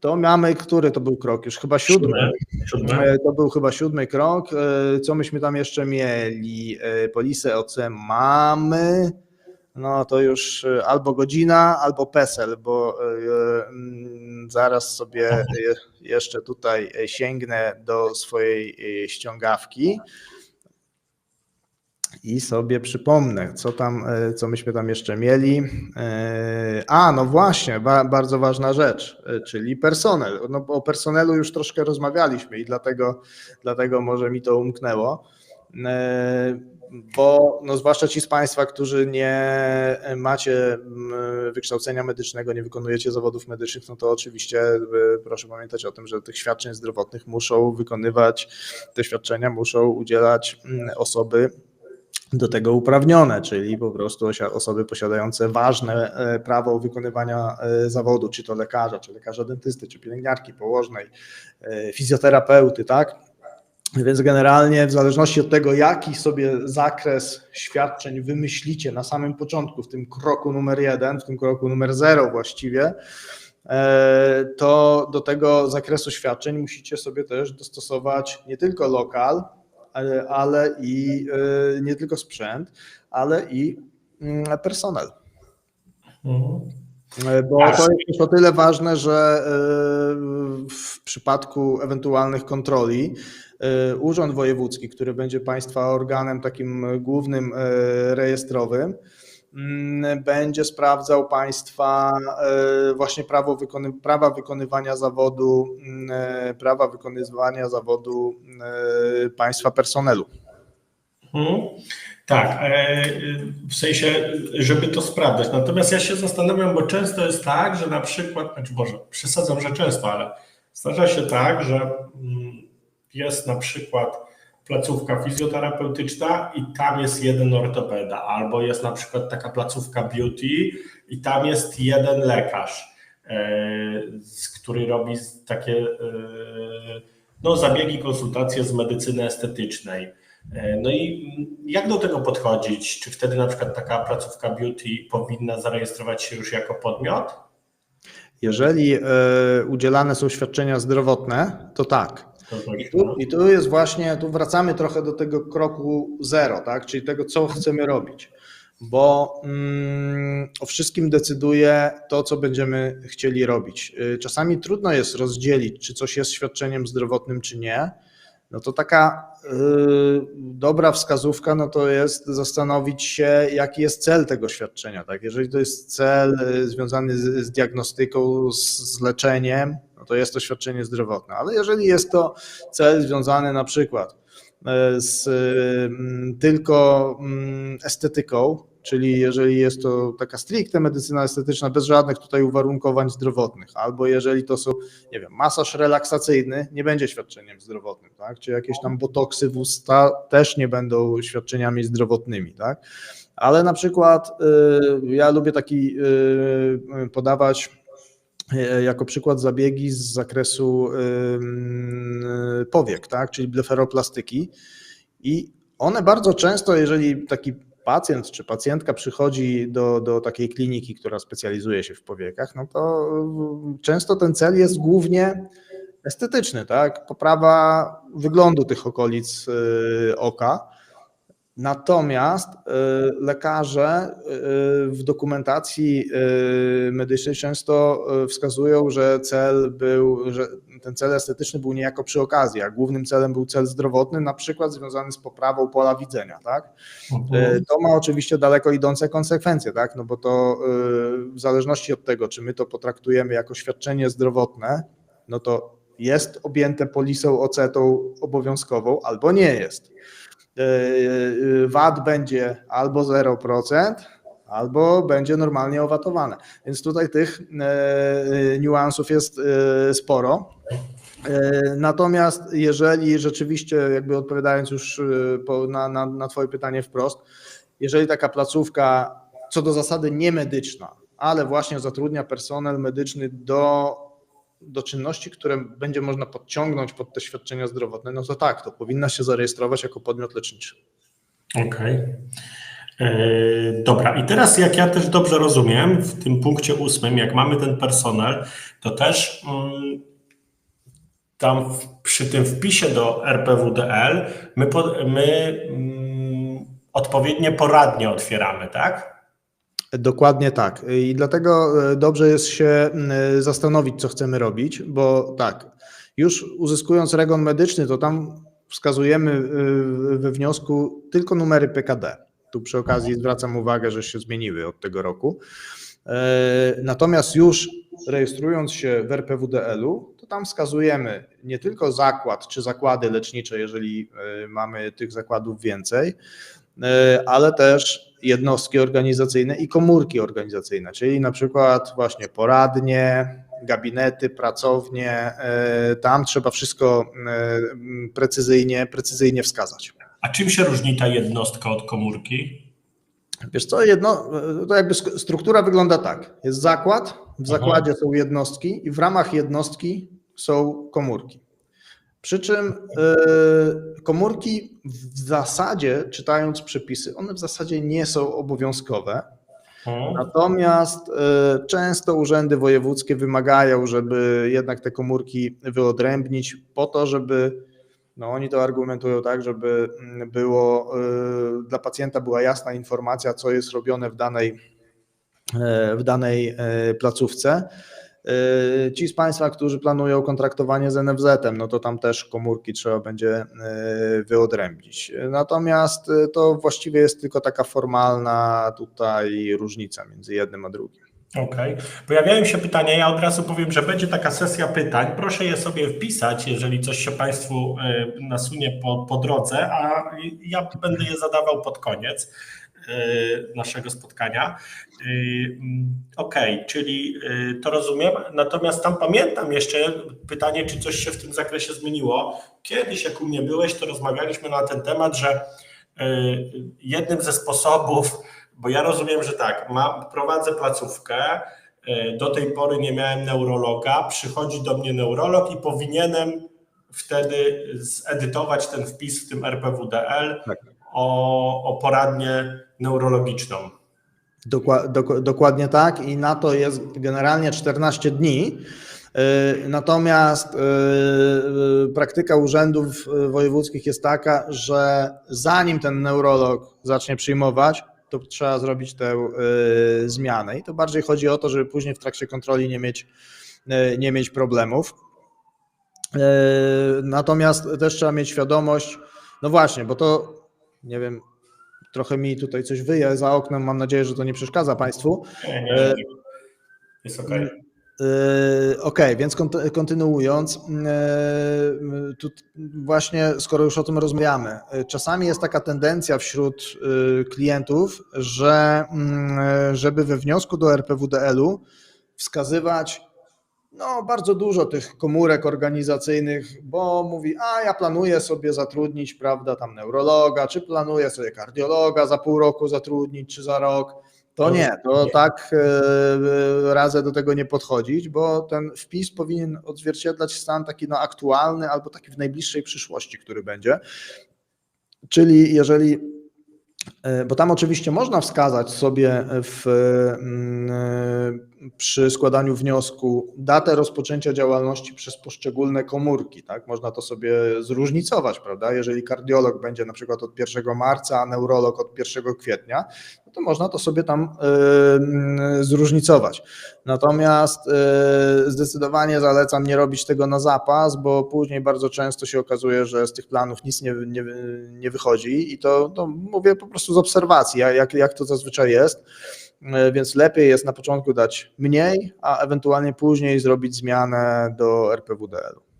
To mamy, który to był krok? Już chyba siódmy. Siódmy. E, To był chyba siódmy krok. E, Co myśmy tam jeszcze mieli? E, Polisę OC mamy. No to już albo godzina, albo PESEL, bo mm, zaraz sobie e, jeszcze tutaj sięgnę do swojej ściągawki i sobie przypomnę, co tam, e, co myśmy tam jeszcze mieli. E, A, no właśnie, ba, bardzo ważna rzecz, e, czyli personel. No, o personelu już troszkę rozmawialiśmy i dlatego, dlatego może mi to umknęło. Bo no, zwłaszcza ci z Państwa, którzy nie macie wykształcenia medycznego, nie wykonujecie zawodów medycznych, no to oczywiście proszę pamiętać o tym, że tych świadczeń zdrowotnych muszą wykonywać, te świadczenia muszą udzielać osoby do tego uprawnione, czyli po prostu osoby posiadające ważne e, prawo wykonywania e, zawodu, czy to lekarza, czy lekarza dentysty, czy pielęgniarki, położnej, e, fizjoterapeuty, tak? Więc generalnie w zależności od tego, jaki sobie zakres świadczeń wymyślicie na samym początku, w tym kroku numer jeden, w tym kroku numer zero właściwie, to do tego zakresu świadczeń musicie sobie też dostosować nie tylko lokal, ale- i e, nie tylko sprzęt, ale i mm, personel. Mhm. E, Bo to jest o tyle ważne, że e, w przypadku ewentualnych kontroli Urząd Wojewódzki, który będzie Państwa organem takim głównym rejestrowym, będzie sprawdzał Państwa e, właśnie prawo wykony, prawa wykonywania zawodu, mm, e, prawa wykonywania zawodu e, Państwa personelu. Mhm. Tak, w sensie, żeby to sprawdzać. Natomiast ja się zastanawiam, bo często jest tak, że na przykład, znaczy Boże, przesadzam, że często, ale zdarza się tak, że mm, jest na przykład placówka fizjoterapeutyczna i tam jest jeden ortopeda, albo jest na przykład taka placówka beauty i tam jest jeden lekarz, e, który robi takie e, no, zabiegi, konsultacje z medycyny estetycznej. E, No i jak do tego podchodzić? Czy wtedy na przykład taka placówka beauty powinna zarejestrować się już jako podmiot? Jeżeli udzielane są świadczenia zdrowotne, to tak. Tak, I tu, I tu jest właśnie, tu wracamy trochę do tego kroku zero, tak? czyli tego, co chcemy robić. Bo mm, o wszystkim decyduje to, co będziemy chcieli robić. Y, Czasami trudno jest rozdzielić, czy coś jest świadczeniem zdrowotnym, czy nie. No to taka y, dobra wskazówka, no to jest zastanowić się, jaki jest cel tego świadczenia. Tak? Jeżeli to jest cel y, związany z, z diagnostyką, z, z leczeniem, no to jest to świadczenie zdrowotne. Ale jeżeli jest to cel związany na przykład e, z mm, tylko mm, estetyką, czyli jeżeli jest to taka stricte medycyna estetyczna bez żadnych tutaj uwarunkowań zdrowotnych, albo jeżeli to są, nie wiem, masaż relaksacyjny, nie będzie świadczeniem zdrowotnym, tak? Czy jakieś tam botoksy w usta też nie będą świadczeniami zdrowotnymi, tak? Ale na przykład y, ja lubię taki y, podawać jako przykład zabiegi z zakresu powiek, tak, czyli bleferoplastyki. I one bardzo często, jeżeli taki pacjent czy pacjentka przychodzi do, do takiej kliniki, która specjalizuje się w powiekach, no to często ten cel jest głównie estetyczny, tak, poprawa wyglądu tych okolic y, oka. Natomiast y, lekarze y, w dokumentacji y, medycznej często wskazują, że cel był, że ten cel estetyczny był niejako przy okazji, a głównym celem był cel zdrowotny, na przykład związany z poprawą pola widzenia, tak? Mhm. To ma oczywiście daleko idące konsekwencje, tak? No bo to w zależności od tego, czy my to potraktujemy jako świadczenie zdrowotne, no to jest objęte polisą OC-tą obowiązkową albo nie jest. Y, y, VAT będzie albo 0%, albo będzie normalnie owatowane. Więc tutaj tych y, niuansów jest sporo. Natomiast jeżeli rzeczywiście, jakby odpowiadając już na, na, na Twoje pytanie wprost, jeżeli taka placówka co do zasady nie medyczna, ale właśnie zatrudnia personel medyczny do, do czynności, które będzie można podciągnąć pod te świadczenia zdrowotne, no to tak, to powinna się zarejestrować jako podmiot leczniczy. Okej. Yy, Dobra, i teraz jak ja też dobrze rozumiem, w tym punkcie ósmym, jak mamy ten personel, to też mm, tam w, przy tym wpisie do RPWDL my, my mm, odpowiednie poradnie otwieramy, tak? Dokładnie tak. I dlatego e, dobrze jest się m, zastanowić, co chcemy robić, bo tak, już uzyskując regon medyczny, to tam wskazujemy y, we wniosku tylko numery PKD. Tu przy okazji zwracam uwagę, że się zmieniły od tego roku. E, Natomiast już rejestrując się w RPWDL-u, to tam wskazujemy nie tylko zakład czy zakłady lecznicze, jeżeli e, mamy tych zakładów więcej, e, ale też jednostki organizacyjne i komórki organizacyjne, czyli na przykład właśnie poradnie, gabinety, pracownie. e, Tam trzeba wszystko e, precyzyjnie, precyzyjnie wskazać. A czym się różni ta jednostka od komórki? Wiesz co, jedno, to jakby struktura wygląda tak. Jest zakład, w zakładzie są jednostki i w ramach jednostki są komórki. Przy czym y, komórki w zasadzie, czytając przepisy, one w zasadzie nie są obowiązkowe. Hmm? Natomiast y, często urzędy wojewódzkie wymagają, żeby jednak te komórki wyodrębnić po to, żeby no oni to argumentują tak, żeby mm, było y, dla pacjenta była jasna informacja, co jest robione w danej, w danej placówce. Y, Ci z Państwa, którzy planują kontraktowanie z NFZ-em, no to tam też komórki trzeba będzie e, wyodrębnić. Natomiast e, to właściwie jest tylko taka formalna tutaj różnica między jednym a drugim. Okej. Pojawiają się pytania. Ja od razu powiem, że będzie taka sesja pytań. Proszę je sobie wpisać, jeżeli coś się Państwu nasunie po, po drodze, a ja będę je zadawał pod koniec naszego spotkania. E, mm, Okej, czyli e, to rozumiem. Natomiast tam pamiętam jeszcze pytanie, czy coś się w tym zakresie zmieniło. Kiedyś, jak u mnie byłeś, to rozmawialiśmy na ten temat, że e, jednym ze sposobów, bo ja rozumiem, że tak, ma, prowadzę placówkę, e, do tej pory nie miałem neurologa, przychodzi do mnie neurolog i powinienem wtedy zedytować ten wpis w tym RPWDL Tak. O, o poradnię neurologiczną. Dokła- dok- dokładnie tak i na to jest generalnie 14 dni. Yy, Natomiast yy, praktyka urzędów wojewódzkich jest taka, że zanim ten neurolog zacznie przyjmować, to trzeba zrobić tę zmianę. I to bardziej chodzi o to, żeby później w trakcie kontroli nie mieć, nie mieć problemów. Natomiast też trzeba mieć świadomość, no właśnie, bo to nie wiem, trochę mi tutaj coś wyje za oknem. Mam nadzieję, że to nie przeszkadza Państwu. Nie, nie, E, jest okej. Yy, Okej, więc kont- kontynuując, yy, tu właśnie skoro już o tym rozmawiamy, czasami jest taka tendencja wśród klientów, że yy, żeby we wniosku do RPWDL-u wskazywać no, bardzo dużo tych komórek organizacyjnych, bo mówi, a ja planuję sobie zatrudnić, prawda, tam neurologa, czy planuję sobie kardiologa za pół roku zatrudnić, czy za rok. To nie, to Nie. tak e, radzę do tego nie podchodzić, bo ten wpis powinien odzwierciedlać stan taki no, aktualny albo taki w najbliższej przyszłości, który będzie. Czyli jeżeli, e, bo tam oczywiście można wskazać sobie w, mm, e, przy składaniu wniosku datę rozpoczęcia działalności przez poszczególne komórki, tak? Można to sobie zróżnicować, prawda? Jeżeli kardiolog będzie na przykład od 1 marca, a neurolog od 1 kwietnia, no to można to sobie tam mm, zróżnicować. Natomiast e, zdecydowanie zalecam nie robić tego na zapas, bo później bardzo często się okazuje, że z tych planów nic nie, nie, nie wychodzi i to, to mówię po prostu z obserwacji, jak, jak to zazwyczaj jest. E, Więc lepiej jest na początku dać mniej, a ewentualnie później zrobić zmianę do RPWDL-u.